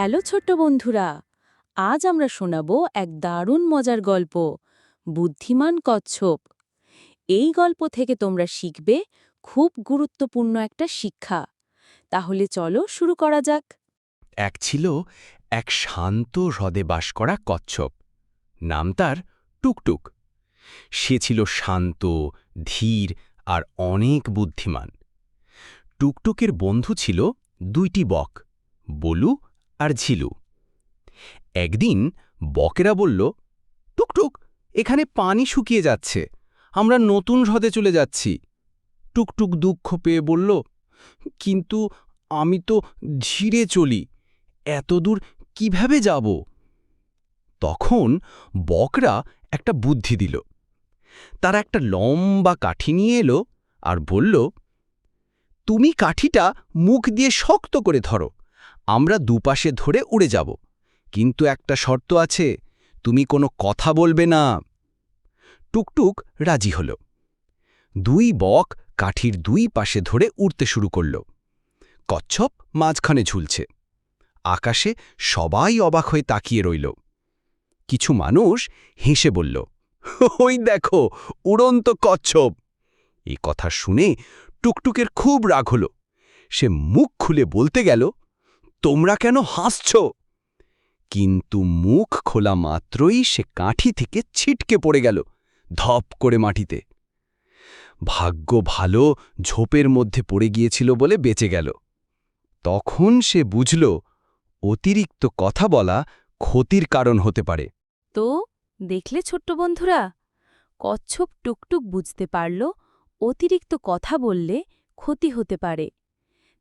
Hello ছোট্ট বন্ধুরা, আজ আমরা শোনাব এক দারুণ মজার গল্প, বুদ্ধিমান কচ্ছপ। এই গল্প থেকে তোমরা শিখবে খুব গুরুত্বপূর্ণ একটা শিক্ষা। তাহলে চলো শুরু করা যাক। এক ছিল এক শান্ত হ্রদে বাস করা কচ্ছপ। নাম তার টুকটুক। সে ছিল শান্ত, ধীর আর অনেক বুদ্ধিমান। টুকটুকের বন্ধু ছিল দুইটি বক, বলু আর ঝিলু। একদিন বকেরা বলল টুকটুক এখানে পানি শুকিয়ে যাচ্ছে। আমরা নতুন হ্রদে চলে যাচ্ছি। টুকটুক দুঃখ পেয়ে বলল, কিন্তু আমি তো ঝিরে চলি এত দূর কীভাবে যাব? তখন বকরা একটা বুদ্ধি দিল। তারা একটা লম্বা কাঠি নিয়ে এলো আর বলল, তুমি কাঠিটা মুখ দিয়ে শক্ত করে ধরো আমরা দুপাশে ধরে উড়ে যাব। কিন্তু একটা শর্ত আছে, তুমি কোনো কথা বলবে না। টুকটুক রাজি হল। দুই বক কাঠির দুই পাশে ধরে উড়তে শুরু করল। কচ্ছপ মাঝখানে ঝুলছে। আকাশে সবাই অবাক হয়ে তাকিয়ে রইল। কিছু মানুষ হেসে বলল, ওই দেখো, উড়ন্ত কচ্ছপ! এই কথা শুনে টুকটুকের খুব রাগ হল। সে মুখ খুলে বলতে গেল তোমরা কেন হাসছ? কিন্তু মুখ খোলা মাত্রই সে কাঠি থেকে ছিটকে পড়ে গেল, ধপ করে মাটিতে। ভাগ্য ভালো ঝোপের মধ্যে পড়ে গিয়েছিল বলে বেঁচে গেল। তখন সে বুঝল, অতিরিক্ত কথা বলা ক্ষতির কারণ হতে পারে। তো, দেখলে ছোট্ট বন্ধুরা, কচ্ছপ টুকটুক বুঝতে পারল, অতিরিক্ত কথা বললে ক্ষতি হতে পারে।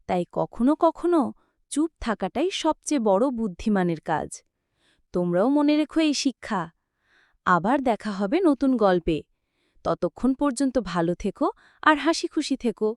তাই কখনো কখনো চুপ থাকাটাই সবচেয়ে বড় বুদ্ধিমানের কাজ। তোমরাও মনে রেখো এই শিক্ষা। আবার দেখা হবে নতুন গল্পে। ততক্ষণ পর্যন্ত ভালো থেকো আর হাসি খুশি থেকো।